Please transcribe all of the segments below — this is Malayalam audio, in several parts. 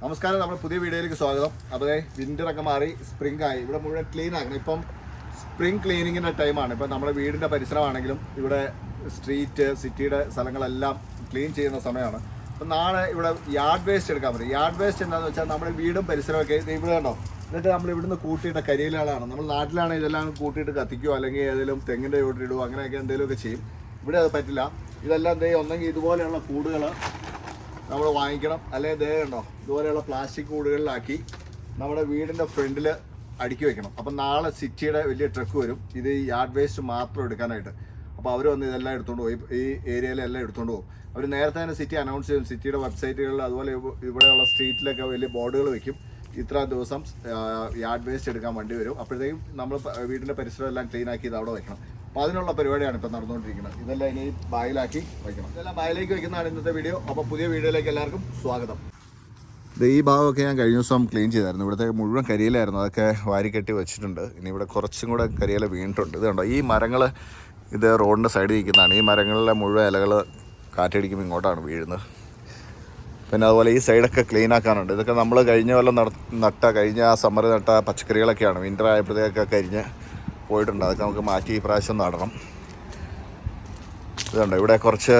നമസ്കാരം നമ്മുടെ പുതിയ വീഡിയോയിലേക്ക് സ്വാഗതം. അപ്പോൾ വിന്റർ ഒക്കെ മാറി സ്പ്രിംഗ് ആയി. ഇവിടെ മുഴുവൻ ക്ലീൻ ആക്കണം. ഇപ്പം സ്പ്രിംഗ് ക്ലീനിങ്ങിന്റെ ടൈമാണ് ഇപ്പം നമ്മുടെ വീടിന്റെ പരിസരമാണെങ്കിലും ഇവിടെ സ്ട്രീറ്റ് സിറ്റിയുടെ സ്ഥലങ്ങളെല്ലാം ക്ലീൻ ചെയ്യുന്ന സമയമാണ്. അപ്പം നാളെ ഇവിടെ യാർഡ് വേസ്റ്റ് എടുക്കാൻ പറ്റും. യാർഡ് വേസ്റ്റ് എന്താണെന്ന് വെച്ചാൽ നമ്മുടെ വീടും പരിസരമൊക്കെ ഇവിടെ കണ്ടോ? എന്നിട്ട് നമ്മൾ ഇവിടുന്ന് കൂട്ടിയിട്ട കരിയിലാണ് നമ്മൾ നാട്ടിലാണെങ്കിൽ ഇതെല്ലാം കൂട്ടിയിട്ട് കത്തിക്കുകയോ അല്ലെങ്കിൽ ഏതെങ്കിലും തെങ്ങിന്റെ ചോട്ടിടുകയോ അങ്ങനെയൊക്കെ എന്തെങ്കിലുമൊക്കെ ചെയ്യും. ഇവിടെ അത് പറ്റില്ല. ഇതെല്ലാം ദേ ഒന്നെങ്കിൽ ഇതുപോലെയുള്ള കൂടുകൾ നമ്മൾ വാങ്ങിക്കണം. അല്ലെങ്കിൽ ദേ കണ്ടോ? ഇതുപോലെയുള്ള പ്ലാസ്റ്റിക് കൂടുകളിലാക്കി നമ്മുടെ വീടിന്റെ ഫ്രണ്ടിൽ അടുക്കി വെക്കണം. അപ്പം നാളെ സിറ്റിയുടെ വലിയ ട്രക്ക് വരും. ഇത് ഈ യാർഡ് വേസ്റ്റ് മാത്രം എടുക്കാനായിട്ട്. അപ്പോൾ അവർ വന്ന് ഇതെല്ലാം എടുത്തുകൊണ്ട് പോയി ഈ ഏരിയയിലെല്ലാം എടുത്തുകൊണ്ട് പോകും അവർ നേരത്തെ തന്നെ സിറ്റി അനൗൺസ് ചെയ്യും. സിറ്റിയുടെ വെബ്സൈറ്റുകളിൽ അതുപോലെ ഇവ- ഇവിടെയുള്ള സ്ട്രീറ്റിലൊക്കെ വലിയ ബോർഡുകൾ വെക്കും. ഇത്ര ദിവസം യാർഡ് വേസ്റ്റ് എടുക്കാൻ വേണ്ടി വരും. അപ്പോഴത്തേക്കും നമ്മൾ വീടിന്റെ പരിസരം എല്ലാം ക്ലീൻ ആക്കി ഇത് അവിടെ വെക്കണം. അപ്പോൾ അതിനുള്ള പരിപാടിയാണ് ഇപ്പോൾ നടന്നുകൊണ്ടിരിക്കുന്നത്. ഇതെല്ലാം ഇനി ബായിലാക്കി വയ്ക്കണം. ഇതെല്ലാം ബായിലേക്ക് വയ്ക്കുന്നതാണ് ഇന്നത്തെ വീഡിയോ. അപ്പോൾ പുതിയ വീഡിയോയിലേക്ക് എല്ലാവർക്കും സ്വാഗതം. ഈ ഭാഗമൊക്കെ ഞാൻ കഴിഞ്ഞ ദിവസം ക്ലീൻ ചെയ്തായിരുന്നു. ഇവിടുത്തെ മുഴുവൻ കരിയിലായിരുന്നു. അതൊക്കെ വാരിക്കെട്ടി വെച്ചിട്ടുണ്ട്. ഇനി ഇവിടെ കുറച്ചും കൂടെ കരിയില വീണിട്ടുണ്ട്. ഇത് കണ്ടോ ഈ മരങ്ങൾ ഇത് റോഡിന്റെ സൈഡിൽ നിൽക്കുന്നതാണ്. ഈ മരങ്ങളിലെ മുഴുവൻ ഇലകൾ കാറ്റടിക്കുമ്പോൾ ഇങ്ങോട്ടാണ് വീഴുന്നത്. പിന്നെ അതുപോലെ ഈ സൈഡൊക്കെ ക്ലീൻ ആക്കാനുണ്ട്. ഇതൊക്കെ നമ്മൾ കഴിഞ്ഞ കൊല്ലം നട- നട്ട കഴിഞ്ഞ ആ സമ്മർ നട്ട പച്ചക്കറികളൊക്കെയാണ്. വിന്റർ ആയപ്പോഴത്തേക്കൊക്കെ കരിഞ്ഞ് പോയിട്ടുണ്ട്. അതൊക്കെ നമുക്ക് മാറ്റി ഈ പ്രാവശ്യം നടണം. ഇതുണ്ട്. ഇവിടെ കുറച്ച്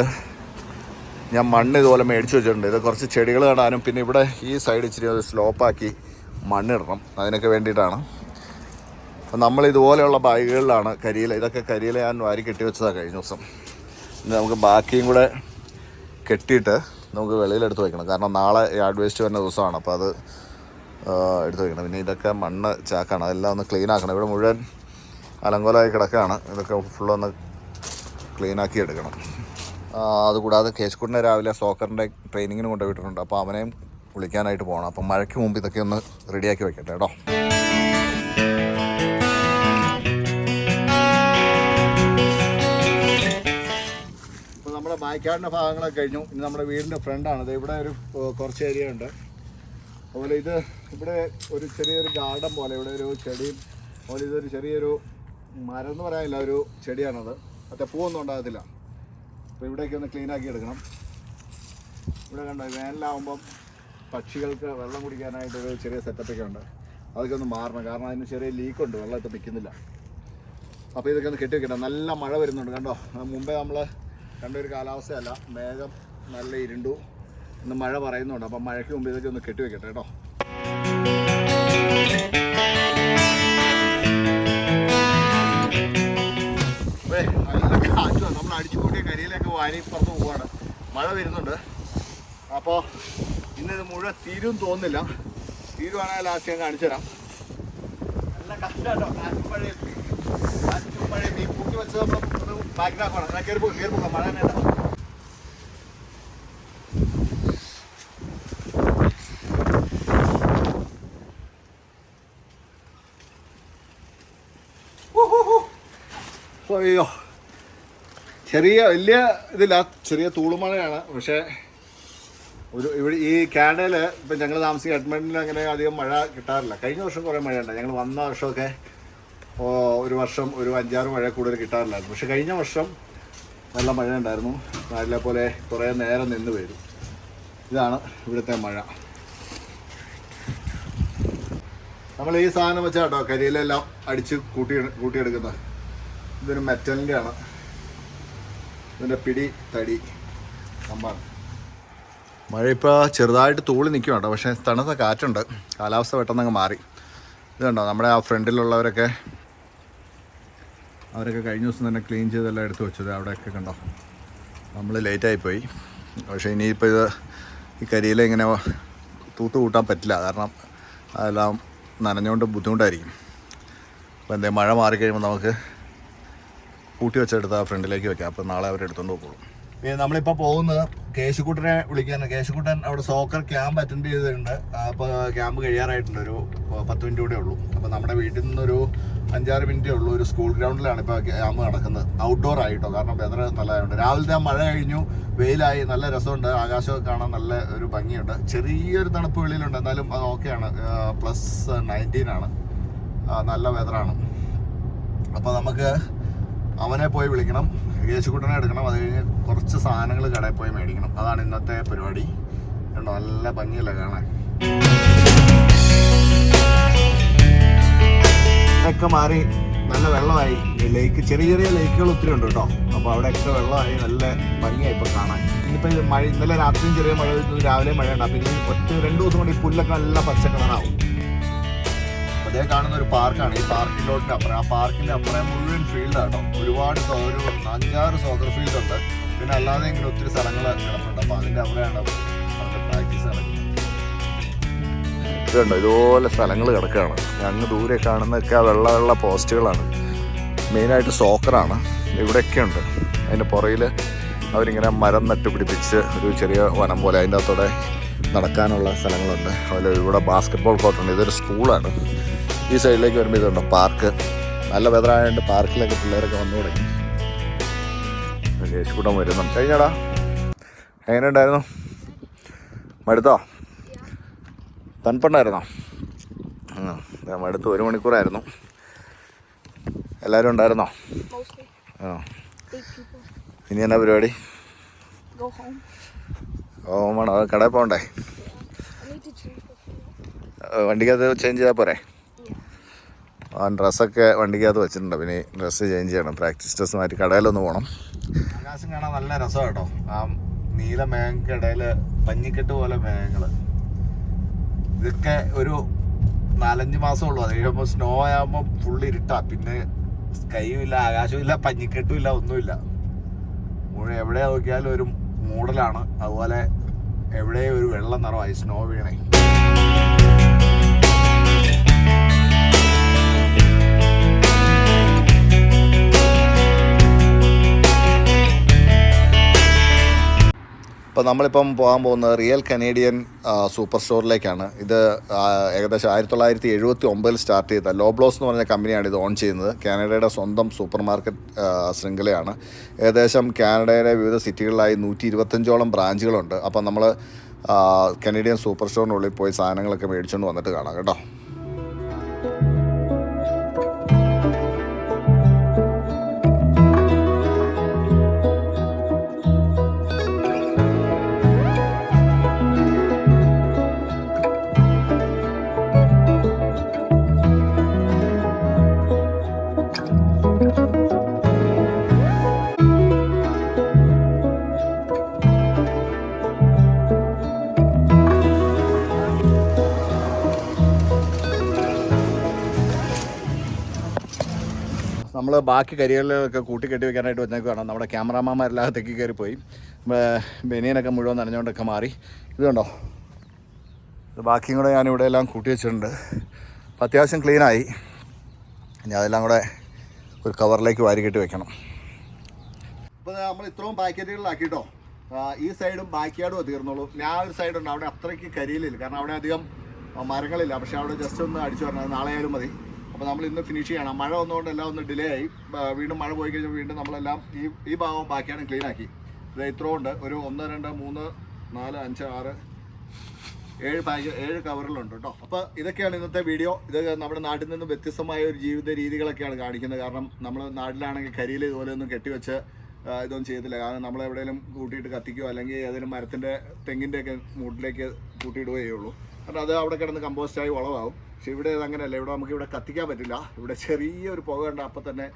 ഞാൻ മണ്ണ് ഇതുപോലെ മേടിച്ച് വെച്ചിട്ടുണ്ട്. ഇത് കുറച്ച് ചെടികൾ നടാനും പിന്നെ ഇവിടെ ഈ സൈഡ് ഇച്ചിരി ഒരു സ്ലോപ്പാക്കി മണ്ണിടണം അതിനൊക്കെ വേണ്ടിയിട്ടാണ്. അപ്പം നമ്മൾ ഇതുപോലെയുള്ള ബാഗുകളിലാണ് കരിയില. ഇതൊക്കെ കരിയില ഞാൻ വാരി കെട്ടി വെച്ചതാണ് കഴിഞ്ഞ ദിവസം. ഇനി നമുക്ക് ബാക്കിയും കൂടെ കെട്ടിയിട്ട് നമുക്ക് വെളിയിലെടുത്ത് വയ്ക്കണം കാരണം നാളെ യാർഡ് വേസ്റ്റ് വരുന്ന ദിവസമാണ്. അപ്പോൾ അത് എടുത്ത് വയ്ക്കണം പിന്നെ ഇതൊക്കെ മണ്ണ് ചാക്കാണ്. അതെല്ലാം ഒന്ന് ക്ലീൻ ആക്കണം. ഇവിടെ മുഴുവൻ അലങ്കോലമായി കിടക്കുകയാണ്. ഇതൊക്കെ ഫുള്ളൊന്ന് ക്ലീനാക്കി എടുക്കണം. അതുകൂടാതെ കേശക്കുട്ടിനെ രാവിലെ സോക്കറിന്റെ ട്രെയിനിങ്ങിന് കൊണ്ടുപോയിട്ടുണ്ട്. അപ്പോൾ അവനെയും വിളിക്കാനായിട്ട് പോകണം. അപ്പം മഴയ്ക്ക് മുമ്പ് ഇതൊക്കെ ഒന്ന് റെഡിയാക്കി വെക്കട്ടെ കേട്ടോ. നമ്മുടെ ബാക്കാടിന്റെ ഭാഗങ്ങളൊക്കെ കഴിഞ്ഞു. ഇനി നമ്മുടെ വീടിന്റെ ഫ്രണ്ടാണ് ഇവിടെ ഒരു കുറച്ച് ഏരിയ ഉണ്ട്. അതുപോലെ ഇത് ഇവിടെ ഒരു ചെറിയൊരു ഗാർഡൻ പോലെ ഇവിടെ ഒരു ചെടിയും അതുപോലെ ഇതൊരു ചെറിയൊരു മരം എന്ന് പറയാനില്ല ഒരു ചെടിയാണത്. മറ്റേ പൂവൊന്നും ഉണ്ടാകത്തില്ല. അപ്പോൾ ഇവിടേക്ക് ഒന്ന് ക്ലീൻ ആക്കി എടുക്കണം. ഇവിടെ കണ്ടോ വേനലാവുമ്പം പക്ഷികൾക്ക് വെള്ളം കുടിക്കാനായിട്ട് ഒരു ചെറിയ സെറ്റപ്പൊക്കെ ഉണ്ട്. അതൊക്കെ ഒന്ന് മാറണം. കാരണം അതിന് ചെറിയ ലീക്കുണ്ട് വെള്ളം ഇപ്പം നിൽക്കുന്നില്ല. അപ്പോൾ ഇതൊക്കെ ഒന്ന് കെട്ടി വെക്കണം നല്ല മഴ വരുന്നുണ്ട് കണ്ടോ? മുമ്പേ നമ്മൾ കണ്ട ഒരു കാലാവസ്ഥയല്ല. മേഘം നല്ല ഇരുണ്ടു ഇന്ന് മഴ പറയുന്നുണ്ട്. അപ്പം മഴയ്ക്ക് മുമ്പ് ഇതൊക്കെ ഒന്ന് കെട്ടി വെക്കട്ടെ കേട്ടോ? കാറ്റുമാണ് നമ്മൾ അടിച്ചു കൂട്ടിയ കരിയിലൊക്കെ വാരി പുറത്ത് പോവാണ്. മഴ വരുന്നുണ്ട്. അപ്പോൾ ഇന്നിത് മുഴുവൻ തീരും തോന്നുന്നില്ല. തീരുവാണെങ്കിൽ ലാസ്റ്റ് ഞാൻ കാണിച്ചു തരാം നല്ല കഷ്ടമാട്ടോ കാറ്റും മഴയും. കാറ്റും മഴയും. ഈ കൂട്ടി വെച്ചത് ബാക്കിലാക്കണം പോകാം. മഴ തന്നെ അയ്യോ. ചെറിയ വലിയ ഇതില്ല ചെറിയ തൂളുമഴയാണ് പക്ഷേ ഒരു ഇവിടെ ഈ കാനഡയിൽ ഇപ്പം ഞങ്ങൾ താമസിക്കുന്ന എഡ്മണ്ടിൽ അങ്ങനെ അധികം മഴ കിട്ടാറില്ല. കഴിഞ്ഞ വർഷം കുറേ മഴയുണ്ട്. ഞങ്ങൾ വന്ന വർഷമൊക്കെ ഒരു വർഷം ഒരു അഞ്ചാറ് മഴ കൂടുതൽ കിട്ടാറില്ലായിരുന്നു. പക്ഷെ കഴിഞ്ഞ വർഷം നല്ല മഴ ഉണ്ടായിരുന്നു നാട്ടിലെ പോലെ കുറേ നേരം നിന്ന് വരും ഇതാണ് ഇവിടുത്തെ മഴ. നമ്മൾ ഈ സാധനം വെച്ചാട്ടോ കരിയിലെല്ലാം അടിച്ച് കൂട്ടി കൂട്ടിയെടുക്കുന്നത്. ഇതൊരു മെറ്റലിന്റെ ആണ് ഇതിന്റെ പിടി തടി സംഭവം മഴ ഇപ്പോൾ ചെറുതായിട്ട് തൂളി നിൽക്കും കേട്ടോ. പക്ഷേ തണുത്ത കാറ്റുണ്ട്. കാലാവസ്ഥ പെട്ടെന്ന് അങ്ങ് മാറി. ഇത് കണ്ടോ? നമ്മുടെ ആ ഫ്രണ്ടിലുള്ളവരൊക്കെ അവരൊക്കെ കഴിഞ്ഞ ദിവസം തന്നെ ക്ലീൻ ചെയ്തെല്ലാം എടുത്തു വെച്ചത് അവിടെയൊക്കെ കണ്ടോ? നമ്മൾ ലേറ്റായി പോയി. പക്ഷേ ഇനിയിപ്പോൾ ഇത് ഈ കരിയില ഇങ്ങനെ തൂത്ത് കൂട്ടാൻ പറ്റില്ല. കാരണം അതെല്ലാം നനഞ്ഞുകൊണ്ട് ബുദ്ധിമുട്ടായിരിക്കും. അപ്പോൾ എന്തേ മഴ മാറിക്കഴിയുമ്പോൾ നമുക്ക് കൂട്ടി വെച്ചെടുത്ത് ആ ഫ്രണ്ടിലേക്ക് വെക്കാം. അപ്പോൾ നാളെ അവരെടുത്തോണ്ട് പോകുള്ളൂ നമ്മളിപ്പോൾ പോകുന്നത് കേശുക്കുട്ടനെ വിളിക്കാനാണ് കേശുക്കുട്ടൻ അവിടെ സോക്കർ ക്യാമ്പ് അറ്റൻഡ് ചെയ്തിട്ടുണ്ട്. അപ്പോൾ ക്യാമ്പ് കഴിയാറായിട്ടുണ്ട്. ഒരു പത്ത് മിനിറ്റ് കൂടെ ഉള്ളൂ. അപ്പോൾ നമ്മുടെ വീട്ടിൽ നിന്നൊരു അഞ്ചാറ് മിനിറ്റേ ഉള്ളൂ. ഒരു സ്കൂൾ ഗ്രൗണ്ടിലാണ് ഇപ്പോൾ ക്യാമ്പ് നടക്കുന്നത്. ഔട്ട്ഡോർ ആയിട്ടോ കാരണം വെതർ നല്ലതായതുകൊണ്ട് രാവിലത്തെ മഴ കഴിഞ്ഞു. വെയിലായി. നല്ല രസമുണ്ട്. ആകാശമൊക്കെ കാണാൻ നല്ല ഒരു ഭംഗിയുണ്ട്. ചെറിയൊരു തണുപ്പ് വെളിയിലുണ്ട്. എന്നാലും അത് ഓക്കെയാണ് പ്ലസ് നയന്റീൻ ആണ്. നല്ല വെതറാണ് അപ്പോൾ നമുക്ക് അവനെ പോയി വിളിക്കണം യേശുക്കുട്ടനെ എടുക്കണം അത് കഴിഞ്ഞ് കുറച്ച് സാധനങ്ങൾ കടയിൽ പോയി മേടിക്കണം. അതാണ് ഇന്നത്തെ പരിപാടി. കണ്ടോ നല്ല ഭംഗിയല്ലേ കാണാൻ? ഒക്കെ മാറി നല്ല വെള്ളമായി. ലേക്ക് ചെറിയ ചെറിയ ലേക്കുകൾ ഒത്തിരി ഉണ്ട് കേട്ടോ. അപ്പോൾ അവിടെയൊക്കെ വെള്ളമായി നല്ല ഭംഗിയായി ഇപ്പോൾ കാണാൻ. ഇന്നിപ്പോൾ ഇത് മഴ ഇന്നലെ രാത്രിയും ചെറിയ മഴ രാവിലെ രാവിലെ മഴയുണ്ട്. അപ്പോൾ ഇനി ഒറ്റ രണ്ട് ദിവസം കൊണ്ട് ഈ പുല്ലൊക്കെ നല്ല പച്ച അതേ കാണുന്ന ഒരു പാർക്കാണ്. ഈ പാർക്കിലോട്ട് അപ്പുറം. ആ പാർക്കിന്റെ അപ്പുറം മുഴുവൻ ഫീൽഡ് ഒരുപാട് ഒരു അഞ്ചാറ് സോക്കർ ഫീൽഡ് ഉണ്ട്. പിന്നെ അല്ലാതെ ഇങ്ങനെ ഒത്തിരി സ്ഥലങ്ങൾ കിടപ്പുണ്ട്. അപ്പോൾ അതിന്റെ അപ്പുറമാണ് അവരുടെ പ്രാക്ടീസ് നടക്കുന്നത്. ഇതുപോലെ സ്ഥലങ്ങൾ കിടക്കുകയാണ്. അങ്ങ് ദൂരെ കാണുന്നതൊക്കെ ആ വെള്ള വെള്ള പോസ്റ്റുകളാണ്. മെയിനായിട്ട് സോക്കറാണ്. ഇവിടെയൊക്കെ ഉണ്ട്. അതിന്റെ പുറയിൽ അവരിങ്ങനെ മരം നട്ടുപിടിപ്പിച്ച് ഒരു ചെറിയ വനം പോലെ അതിന്റെ അകത്തൂടെ നടക്കാനുള്ള സ്ഥലങ്ങളുണ്ട്. അതുപോലെ ഇവിടെ ബാസ്കറ്റ്ബോൾ കോർട്ടുണ്ട് ഇതൊരു സ്കൂളാണ് ഈ സൈഡിലേക്ക് വരുമ്പോൾ ഇതുണ്ട്? പാർക്ക് നല്ല വെതറായതുകൊണ്ട് പാർക്കിലൊക്കെ പിള്ളേരൊക്കെ വന്നു തുടങ്ങി. യേശുകൂട്ടം വരുന്നുണ്ട്. കഴിഞ്ഞടാ. എങ്ങനെ ഉണ്ടായിരുന്നു? മടുത്തോ? തണുപ്പുണ്ടായിരുന്നോ? ആ മടുത്ത് ഒരു മണിക്കൂറായിരുന്നു. എല്ലാവരും ഉണ്ടായിരുന്നോ. ആ. ഇനി എന്നാ പരിപാടി. ഓ വേണോ. അത് കടയിൽ പോകണ്ടേ? വണ്ടിക്കകത്ത് ചേഞ്ച് ചെയ്താൽ പോരെ. ആ ഡ്രസ്സൊക്കെ വണ്ടിക്കകത്ത് വെച്ചിട്ടുണ്ട്. പിന്നെ ഡ്രസ്സ് ചേഞ്ച് ചെയ്യണം. പ്രാക്ടീസ് ഡ്രസ്സ് മാറ്റി കടയിലൊന്ന് പോകണം ആകാശം കാണാൻ നല്ല രസമാണ് കേട്ടോ. ആ നീല മേഘങ്ങൾക്കിടയിൽ പഞ്ഞിക്കെട്ട് പോലെ മേഘങ്ങൾ ഇതൊക്കെ ഒരു നാലഞ്ച് മാസം ഉള്ളൂ. അത് കഴിയുമ്പോൾ സ്നോ ആകുമ്പോൾ ഫുൾ ഇരുട്ടാ. പിന്നെ സ്കൈയും ഇല്ല ആകാശവും ഇല്ല പഞ്ഞിക്കെട്ടും ഇല്ല ഒന്നുമില്ല. എവിടെ നോക്കിയാലും ഒരു മൂടലാണ്. അതുപോലെ എവിടെ ഒരു വെള്ളം നിറമായി സ്നോ വീണേ. ഇപ്പോൾ നമ്മളിപ്പം പോകാൻ പോകുന്നത് റിയൽ കനേഡിയൻ സൂപ്പർ സ്റ്റോറിലേക്കാണ്. ഇത് ഏകദേശം ആയിരത്തി തൊള്ളായിരത്തി എഴുപത്തി ഒമ്പതിൽ സ്റ്റാർട്ട് ചെയ്ത ലോബ്ലോസ് എന്ന് പറഞ്ഞ കമ്പനിയാണ് ഇത് ഓൺ ചെയ്യുന്നത്. കാനഡയുടെ സ്വന്തം സൂപ്പർ മാർക്കറ്റ് ശൃംഖലയാണ്. ഏകദേശം കാനഡയിലെ വിവിധ സിറ്റികളിലായി നൂറ്റി ഇരുപത്തഞ്ചോളം ബ്രാഞ്ചുകളുണ്ട്. അപ്പം നമ്മൾ കനേഡിയൻ സൂപ്പർ സ്റ്റോറിനുള്ളിൽ പോയി സാധനങ്ങളൊക്കെ മേടിച്ചുകൊണ്ട് വന്നിട്ട് കാണാം കേട്ടോ. നമ്മൾ ബാക്കി കരികളിലൊക്കെ കൂട്ടി കെട്ടി വെക്കാനായിട്ട് കാണാം നമ്മുടെ ക്യാമറാമാന്മാരെല്ലാം തെക്കി കയറിപ്പോയി. ബനിയനൊക്കെ മുഴുവൻ നനഞ്ഞുകൊണ്ടൊക്കെ മാറി. ഇതുണ്ടോ ഇത് ബാക്കിയും കൂടെ ഞാൻ ഇവിടെ എല്ലാം കൂട്ടി വെച്ചിട്ടുണ്ട്. അപ്പം അത്യാവശ്യം ക്ലീനായി ഇനി അതെല്ലാം കൂടെ ഒരു കവറിലേക്ക് വാരി കെട്ടി വെക്കണം അപ്പോൾ നമ്മൾ ഇത്രയും പാക്കറ്റുകളിലാക്കിയിട്ടോ ഈ സൈഡും ബാക്ക് യാർഡും തീർന്നുള്ളൂ ഞാൻ ഒരു സൈഡുണ്ട് അവിടെ അത്രയ്ക്ക് കരിയിലില്ല. കാരണം അവിടെ അധികം മരങ്ങളില്ല. പക്ഷെ അവിടെ ജസ്റ്റ് ഒന്ന് അടിച്ചു പറഞ്ഞാൽ നാളെ ആയാലും മതി. അപ്പോൾ നമ്മൾ ഇന്ന് ഫിനിഷ് ചെയ്യണം. മഴ വന്നുകൊണ്ട് എല്ലാം ഒന്ന് ഡിലേ ആയി. വീണ്ടും മഴ പോയി കഴിഞ്ഞാൽ വീണ്ടും നമ്മളെല്ലാം ഈ ഈ ഭാഗം ബാക്കിയാണ് ക്ലീൻ ആക്കി. ഇത് ഇത്ര ഉണ്ട്. ഒരു ഒന്ന് രണ്ട് മൂന്ന് നാല് അഞ്ച് ആറ് ഏഴ് പാക്ക് ഏഴ് കവറിലുണ്ട് കേട്ടോ. അപ്പോൾ ഇതൊക്കെയാണ് ഇന്നത്തെ വീഡിയോ ഇത് നമ്മുടെ നാട്ടിൽ നിന്ന് വ്യത്യസ്തമായ ഒരു ജീവിത രീതികളൊക്കെയാണ് കാണിക്കുന്നത്. കാരണം നമ്മൾ നാട്ടിലാണെങ്കിൽ കരിയിൽ ഇതുപോലെ ഒന്നും കെട്ടിവെച്ച് ഇതൊന്നും ചെയ്യത്തില്ല. കാരണം നമ്മൾ എവിടെയെങ്കിലും കൂട്ടിയിട്ട് കത്തിക്കുകയോ അല്ലെങ്കിൽ ഏതെങ്കിലും മരത്തിന്റെ തെങ്ങിന്റെയൊക്കെ മൂട്ടിലേക്ക് കൂട്ടിയിടുകയേ ഉള്ളൂ. കാരണം അത് അവിടെ കിടന്ന് കമ്പോസ്റ്റായി വളമാവും പക്ഷെ ഇവിടെ അങ്ങനെയല്ല. ഇവിടെ നമുക്ക് ഇവിടെ കത്തിക്കാൻ പറ്റില്ല. ഇവിടെ ചെറിയൊരു പുക കണ്ട അപ്പം തന്നെ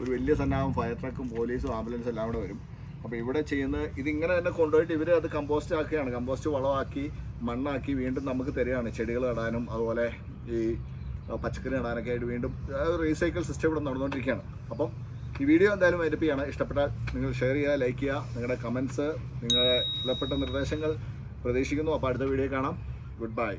ഒരു വലിയ സന്നാഹം ഫയർ ട്രക്കും പോലീസും ആംബുലൻസും എല്ലാം കൂടെ വരും. അപ്പോൾ ഇവിടെ ചെയ്യുന്ന ഇതിങ്ങനെ തന്നെ കൊണ്ടുപോയിട്ട് ഇവർ അത് കമ്പോസ്റ്റ് ആക്കുകയാണ്. കമ്പോസ്റ്റ് വളമാക്കി മണ്ണാക്കി വീണ്ടും നമുക്ക് തരികയാണ്. ചെടികൾ നടാനും അതുപോലെ ഈ പച്ചക്കറി നടാനൊക്കെ ആയിട്ട് വീണ്ടും റീസൈക്കിൾ സിസ്റ്റം ഇവിടെ നടന്നുകൊണ്ടിരിക്കുകയാണ്. അപ്പം ഈ വീഡിയോ എന്തായാലും ചെയ്യാണ്. ഇഷ്ടപ്പെട്ടാൽ നിങ്ങൾ ഷെയർ ചെയ്യുക ലൈക്ക് ചെയ്യുക. നിങ്ങളുടെ കമൻസ് നിങ്ങളുടെ വിലപ്പെട്ട നിർദ്ദേശങ്ങൾ പ്രതീക്ഷിക്കുന്നു. അപ്പോൾ അടുത്ത വീഡിയോ കാണാം. Good bye